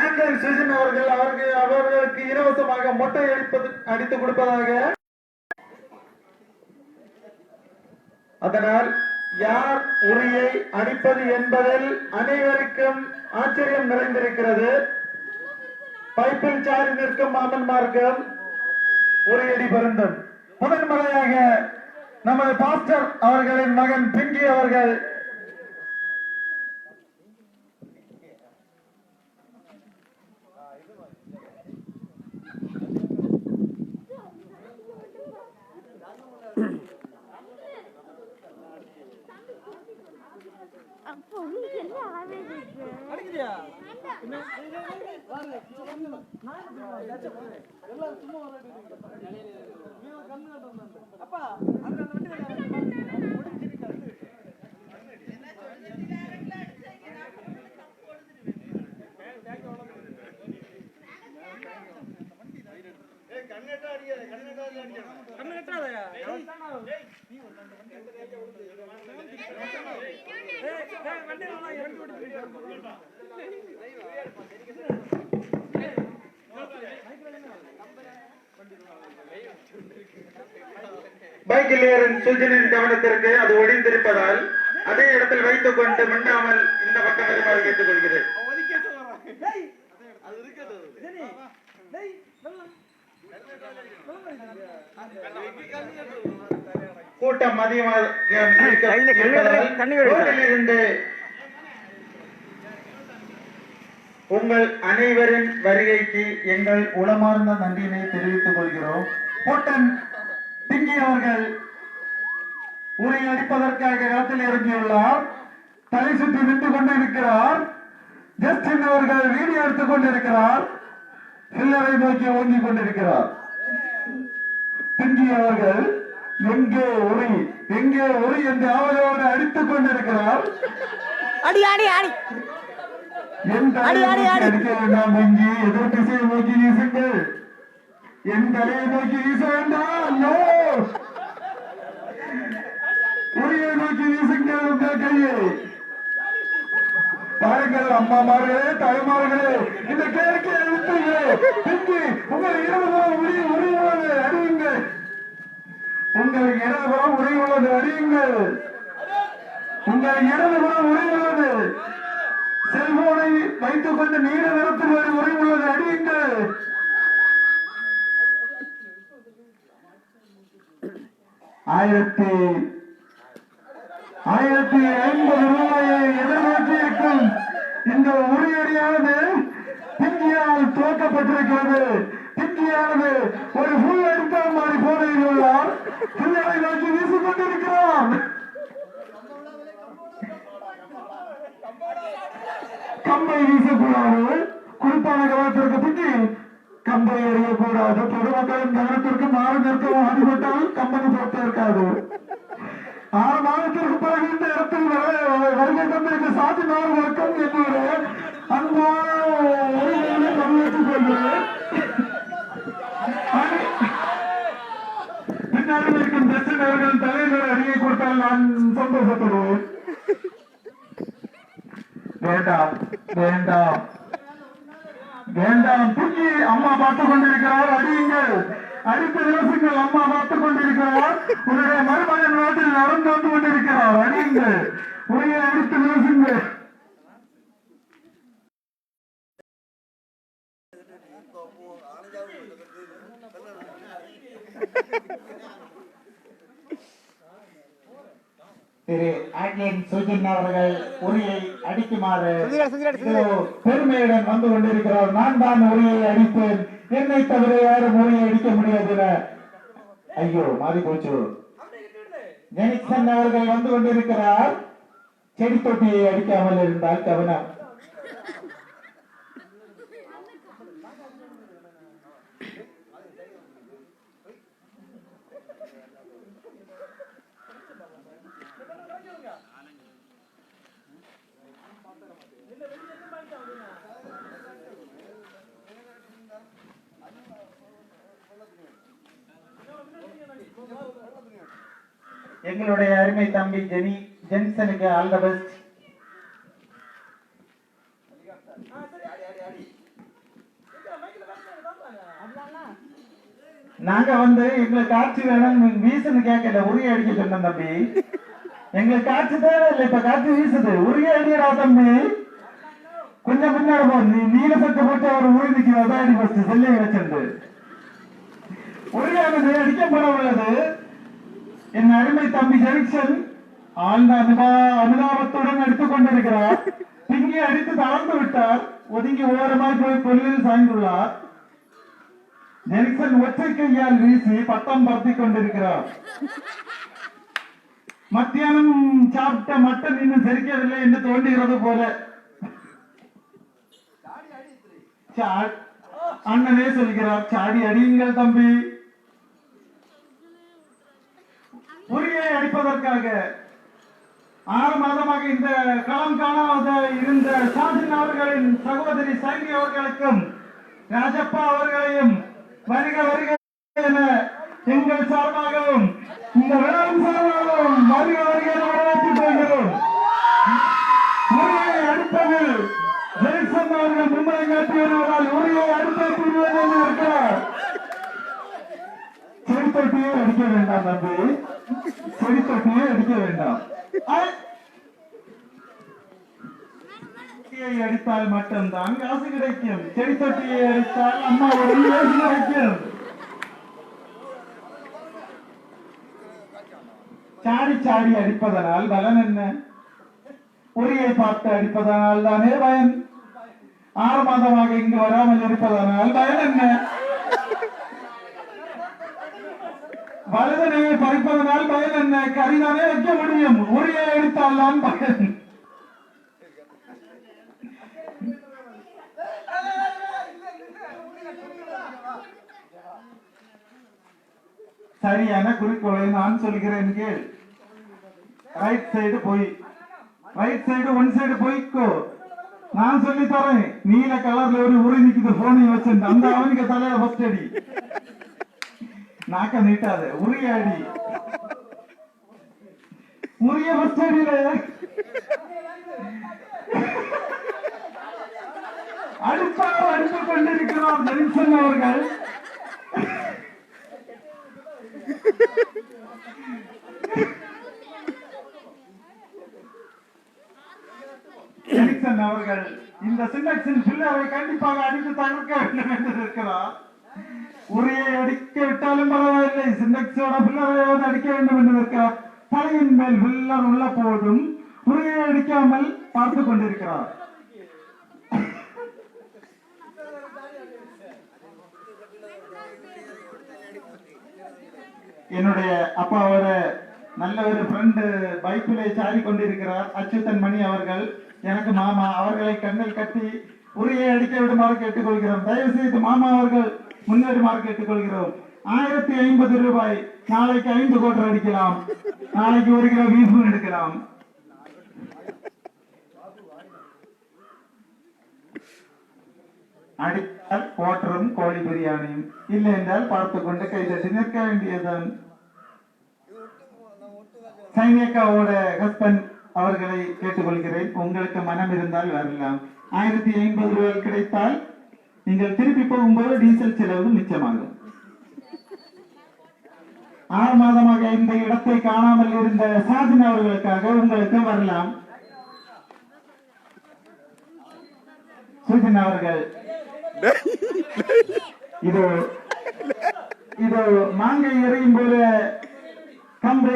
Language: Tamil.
ஆங்கர் சுஜின் அவர்கள் அவர்கள் அவர்களுக்கு இலவசமாக மொட்டை அடிப்பது அடித்து கொடுப்பதாக. அதனால் யார் உரியை அடிப்பது என்பதில் அனைவருக்கும் ஆச்சரியம் நிறைந்திருக்கிறது. பைப்பில் சாரி நிற்கும் மாமன்மார்கள் உரையடி பருந்தும். முதன்முறையாக நமது பாஸ்டர் அவர்களின் மகன் பிங்கி அவர்கள் அப்பா உங்களுக்கு என்ன ஆவேசம் பைக்கில் ஏறும் சுஜனின் கவனத்திற்கு அது ஒடிந்திருப்பதால் அதே இடத்தில் வைத்துக் கொண்டு மிண்டாமல் இந்த பக்கம் வருமாறு கேட்டுக் கொள்கிறேன். கூட்டம் உங்கள் அனைவரின் வருகைக்கு எங்கள் உளமார்ந்த நன்றியினை தெரிவித்துக் கொள்கிறோம். கூட்டன் பிங்கி அவர்கள் உரை அடிப்பதற்காக களத்தில் இறங்கியுள்ளார். தலை சுற்றி நின்று கொண்டிருக்கிறார். ஜஸ்டின் அவர்கள் வீடியோ எடுத்துக் கொண்டிருக்கிறார். சில்லறை நோக்கி ஓங்கிக் கொண்டிருக்கிறார். பிங்கி அவர்கள் எங்கே உரி? எங்கே உரி? என்று ஆவலோடு அடித்துக் கொண்டிருக்கிறார். அடி அடி அடி. என் தலையை. அடிக்க வேண்டாம் எதிர் திசையை நோக்கி வீசுங்கள். என் தலையை நோக்கி வீச வேண்டாம் நோ உரியை நோக்கி வீசுங்கள் உங்கள் கையை பாருங்கள் அம்மாமார்களே தாய்மார்களே இந்த கேட்கை விட்டுங்க பிங்கி உங்கள் இருபதாம் உரிய உரி அறியுங்கள். உங்கள் இடதுபுறம் உரி அறியுங்கள். உங்கள் இடதுபுறம் உரி செல்போனை வைத்துக் கொண்டு நீல நிறத்தில் ஒரு உரை உள்ளது அடியுங்கள் ஆயிரத்தி ஆயிரத்தி ஐநூறு ரூபாயை எதிர்நோக்கி இருக்கும் இந்த உரியடியானது பெற்றிருக்கிறது. துவக்கப்பட்டிருக்கிறது ஒரு புல் அடித்தால் மாறி போனையில் உள்ளார் பிள்ளைகளை நோக்கி வீசிக் கொண்டிருக்கிறான் கம்பை வீசக்கூடாது. குறிப்பான கவனத்திற்கு பின்னி கம்பை எறியக்கூடாது. பொதுமக்களின் கவனத்திற்கு மாறு நிற்கவும் அடிபட்டால் கம்பெனி பொறுத்து இருக்காது. ஆறு மாதத்திற்கு பிறகு இந்த இடத்தில் வருகை தந்திருக்க சாதி மாறுவதற்கும் என்னுடைய அன்பான உரிமையை வரவேற்றுக் கொள்கிறேன் அணி- பின்னாடி இருக்கும் ஜஸ்டின் அவர்கள் தலைவர் அறியை கொடுத்தால் நான் வேண்டாம் வேண்டாம். வேண்டாம். தூக்கி அம்மா பார்த்து கொண்டிருக்கிறார். அடியுங்கள். அடுத்த யோசிங்கள் அம்மா பார்த்துக் கொண்டிருக்கிறார். உன்னுடைய மருமகன் நாட்டில் நடந்து வந்து கொண்டிருக்கிறார். அடியுங்கள். உரையை அடுத்த யோசிங்கள் திரு ஆக்லின் சுஜின் அவர்கள் உரியை அடிக்குமாறு பெருமையுடன் வந்து கொண்டிருக்கிறார் நான் தான் உரியை அடிப்பேன் என்னை தவிர யாரும் உரியை அடிக்க முடியாது. ஐயோ மாறி போச்சு. ஜெனிக்சன் அவர்கள் வந்து கொண்டிருக்கிறார். செடி தொட்டியை அடிக்காமல் இருந்தால் கவனம் எங்களுடைய அருமை தம்பி ஜெனி ஜென்சனுக்கு ஆல் த பெஸ்ட். நாங்க வந்து எங்களுக்கு காட்சி வேணும் வீசுன்னு கேட்கல உரிய அடிக்க சொன்னோம் தம்பி. எங்களுக்கு காட்சி தேவை இல்லை இப்ப காட்சி வீசுது. உரிய அடிக்கிறா தம்பி. கொஞ்சம் முன்னாடி நீ நீல சட்டை போட்டு அவர் உரிய நிக்கிறதா அடி ஃபர்ஸ்ட் செல்லியை வச்சிருந்து. உரிய அடிக்க போன உள்ளது. என் அருமை தம்பி ஜெரிக்சன் ஆழ்ந்த அனுபா அனுதாபத்துடன் எடுத்துக் கொண்டிருக்கிறார். பிங்கி அடித்து தளர்ந்து விட்டார். ஒதுங்கி ஓரமாய் போய் கொல்லில் சாய்ந்துள்ளார். ஜெரிக்சன் ஒற்றை கையால் வீசி பட்டம் பரத்தி கொண்டிருக்கிறார். மத்தியானம் சாப்பிட்ட மட்டன் இன்னும் செரிக்கவில்லை என்று தோன்றுகிறது போல. சா- அண்ணனே சொல்கிறார் சாடி அடியுங்கள் தம்பி. உரியை ஆறு மாதமாக இந்த களம் காணாத இருந்த சாஜின் அவர்களின் சகோதரி சங்கி அவர்களுக்கும் ராஜப்பா அவர்களையும் வருக வருக என எங்கள் சார்பாகவும் இந்த விழாவின் சார்பாகவும் வருக வருக என வரவேற்றுக் கொள்கிறோம். உரியை அடிப்பதில் ஜெய்சன் அவர்கள் மும்பை காட்டி வருவதால் உரையை அடுத்த தீர்வது என இருக்கிறார் செடித்தொட்டியை அடிக்க வேண்டாம் நம்பி செடி தொட்டியே அடிக்க வேண்டாம் ஐ! தொட்டியை அடித்தால் மட்டும்தான் காசு கிடைக்கும். செடி தொட்டியை அடித்தால் அம்மா ஒரு காசு கிடைக்கும். சாடி சாடி அடிப்பதனால் பலன் என்ன? உரியை பார்த்து அடிப்பதனால் தானே பயன்? ஆறு மாதமாக இங்கு வராமல் இருப்பதனால் பயன் என்ன? வலதனையை பறிப்பதனால் பயன் என்ன? கரிதானே வைக்க முடியும். உரியை எடுத்தால் தான் பயன். சரியான குறிக்கோளை நான் சொல்கிறேன் கேள். ரைட் சைடு போய். ரைட் சைடு ஒன் சைடு போய்க்கோ. நான் சொல்லி தரேன். நீல கலர்ல ஒரு உரி நிக்குது. போனை வச்சிருந்து அந்த அவனுக்கு தலையில ஃபர்ஸ்ட் அடி. நாக்க நீட்டாத. உரிய அடி உரிய ஃபர்ஸ்ட் அடியில. அடுப்பாக அடித்துக் கொண்டிருக்கிறோம். ஜெனிசன் அவர்கள். அவர்கள் இந்த சின்னக்ஸின் பிள்ளரை கண்டிப்பாக அடித்து தவிர்க்க வேண்டும் என்று இருக்கிறார் உரையை அடிக்க விட்டாலும் பரவாயில்லை. சின்னக்ஸோட பில்லரையாவது அடிக்க வேண்டும் என்று இருக்கிறார் தலையின் மேல் வில்லர் உள்ள போதும் உரையை அடிக்காமல் பார்த்து கொண்டிருக்கிறார். என்னுடைய அப்பாவோட நல்ல ஒரு ஃப்ரெண்டு பைக்கிலே சாரி கொண்டிருக்கிறார் அச்சுத்தன் மணி அவர்கள். எனக்கு மாமா அவர்களை கண்ணில் கட்டி உரையை அடிக்க விடுமாறு கேட்டுக்கொள்கிறோம். தயவு செய்து மாமா அவர்கள் முன்னேறுமாறு கேட்டுக்கொள்கிறோம். ஆயிரத்தி ஐம்பது ரூபாய் நாளைக்கு ஐந்து கோட்டர் அடிக்கலாம். நாளைக்கு ஒரு கிலோ பீஃபும் எடுக்கலாம். அடித்தால் கோட்டரும் கோழி பிரியாணியும் இல்லை என்றால் பார்த்து கொண்டு கைதட்டி நிற்க வேண்டியதுதான். சைனியக்காவோட ஹஸ்பண்ட் அவர்களை கேட்டுக்கொள்கிறேன். உங்களுக்கு மனம் இருந்தால் வரலாம். ஆயிரத்தி ஐம்பது ரூபாய் கிடைத்தால் நீங்கள் திருப்பி போகும்போது டீசல் செலவு மிச்சமாகும். ஆறு மாதமாக இந்த இடத்தை காணாமல் இருந்த சாதின் அவர்களுக்காக உங்களுக்கு வரலாம். சுஜின் அவர்கள். இதோ இதோ மாங்கை எறியும் போல கம்பை